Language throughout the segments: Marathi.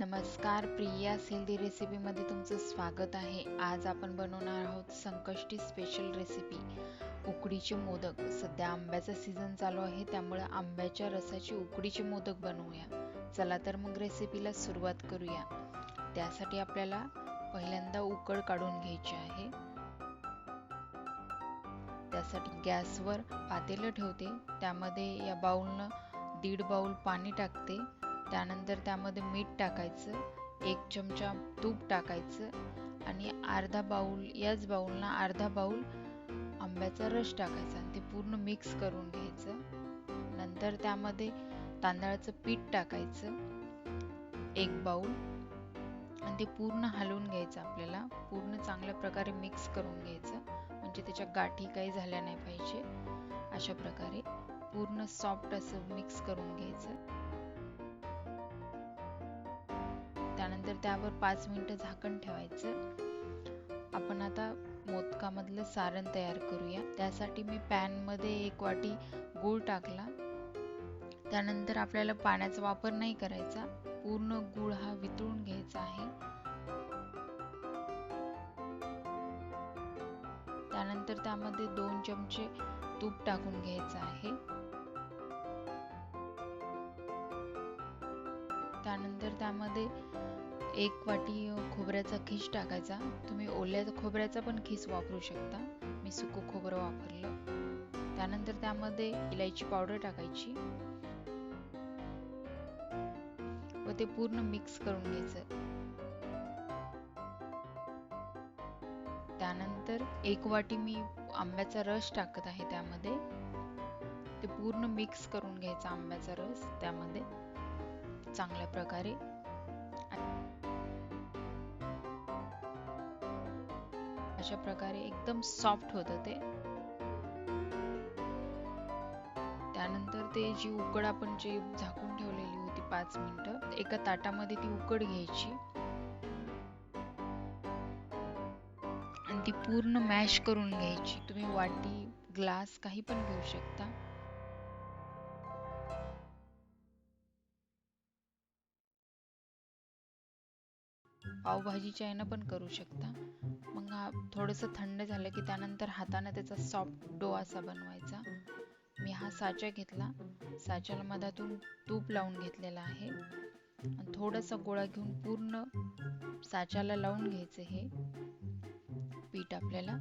नमस्कार प्रिया सिल्दी रेसिपीमध्ये तुमचं स्वागत आहे. आज आपण बनवणार आहोत संकष्टी स्पेशल रेसिपी उकडीचे मोदक. सध्या आंब्याचा सीझन चालू आहे त्यामुळे आंब्याच्या रसाची उकडीचे मोदक बनवूया. चला तर मग रेसिपीला सुरुवात करूया. त्यासाठी आपल्याला पहिल्यांदा उकड काढून घ्यायची आहे. त्यासाठी गॅसवर पातेलं ठेवते. त्यामध्ये या बाऊलनं दीड बाउल पाणी टाकते. त्यानंतर त्यामध्ये मीठ टाकायचं एक चमचा तूप टाकायचं आणि अर्धा बाऊल याच बाऊलना अर्धा बाऊल आंब्याचा रस टाकायचा आणि ते पूर्ण मिक्स करून घ्यायचं. नंतर त्यामध्ये तांदळाचं पीठ टाकायचं एक बाऊल आणि ते पूर्ण हलवून घ्यायचं आपल्याला. पूर्ण चांगल्या प्रकारे मिक्स करून घ्यायचं. म्हणजे त्याच्या गाठी काही झाल्या नाही पाहिजे. अशा प्रकारे पूर्ण सॉफ्ट असं मिक्स करून घ्यायचं. त्यानंतर त्यावर पाच मिनटं झाकण ठेवायचं. आपण आता मोदकामधलं सारण तयार करूया. त्यासाठी मी पॅनमध्ये एक वाटी गूळ टाकला. त्यानंतर आपल्याला पाण्याचा वापर नाही करायचा. पूर्ण गूळ हा वितळून घ्यायचा आहे. त्यानंतर त्यामध्ये दोन चमचे तूप टाकून घ्यायचं आहे. त्यानंतर त्यामध्ये एक वाटी खोबऱ्याचा खीस टाकायचा. तुम्ही ओल्या खोबऱ्याचा पण खीस वापरू शकता. मी सुकं खोबरं वापरलं. त्यानंतर त्यामध्ये इलायची पावडर टाकायची. व ते पूर्ण मिक्स करून घ्यायचं. त्यानंतर एक वाटी मी आंब्याचा रस टाकत आहे त्यामध्ये. ते पूर्ण मिक्स करून घ्यायचा आंब्याचा रस त्यामध्ये. चांगल्या प्रकारे. अशा प्रकारे एकदम सॉफ्ट होतं ते. त्यानंतर ते जी उकड आपण जे झाकून ठेवलेली होती पाच मिनिटं एका ताटामध्ये ती उकड घ्यायची. आणि ती पूर्ण मॅश करून घ्यायची. तुम्ही वाटी ग्लास काही पण घेऊ शकता. पावभाजीच्या यानं पण करू शकता. मग हा थोडंसं थंड झालं की त्यानंतर हाताने त्याचा सॉफ्ट डो असा बनवायचा. मी हा साचा घेतला. साच्याला मधातून तूप लावून घेतलेला आहे. थोडासा गोळा घेऊन पूर्ण साच्याला लावून घ्यायचं हे पीठ आपल्याला.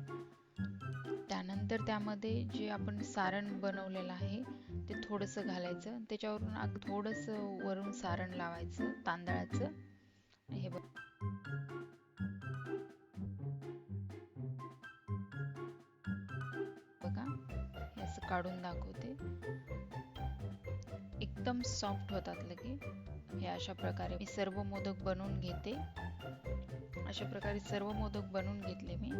त्यानंतर त्यामध्ये जे आपण सारण बनवलेलं आहे ते थोडंसं घालायचं. त्याच्यावरून थोडंसं वरून सारण लावायचं तांदळाचं. हे बघ. बघा हे असं काढून दाखवते. एकदम सॉफ्ट होतात लगे हे अशा प्रकारे मी सर्व मोदक बनवून घेते. अशा प्रकारे सर्व मोदक बनवून घेतले मी.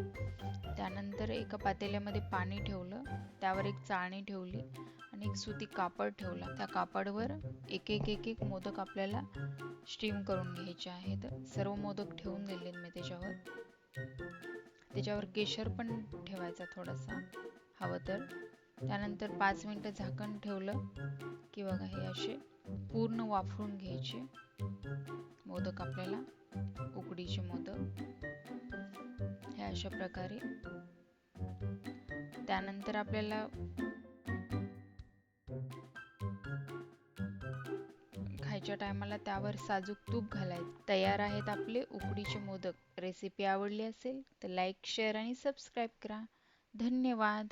त्यानंतर एका पातेल्यामध्ये पाणी ठेवलं. त्यावर एक चाळणी ठेवली आणि एक सुती कापड ठेवला. त्या कापडवर एक एक एक एक मोदक आपल्याला स्टीम करून घ्यायचे आहेत. सर्व मोदक ठेवून दिले मी त्याच्यावर. त्याच्यावर केशर पण ठेवायचा थोडासा. हवं तर. त्यानंतर पाच मिनटं झाकण ठेवलं की बघा हे असे पूर्ण वाफरून घ्यायचे मोदक आपल्याला. उकडीचे मोदक. हे अशा प्रकारे. त्यानंतर आपल्याला खायच्या टायमाला त्यावर साजूक तूप घालायचं. तयार आहेत आपले उकडीचे मोदक. रेसिपी आवडली असेल तर लाईक शेअर आणि सबस्क्राईब करा. धन्यवाद.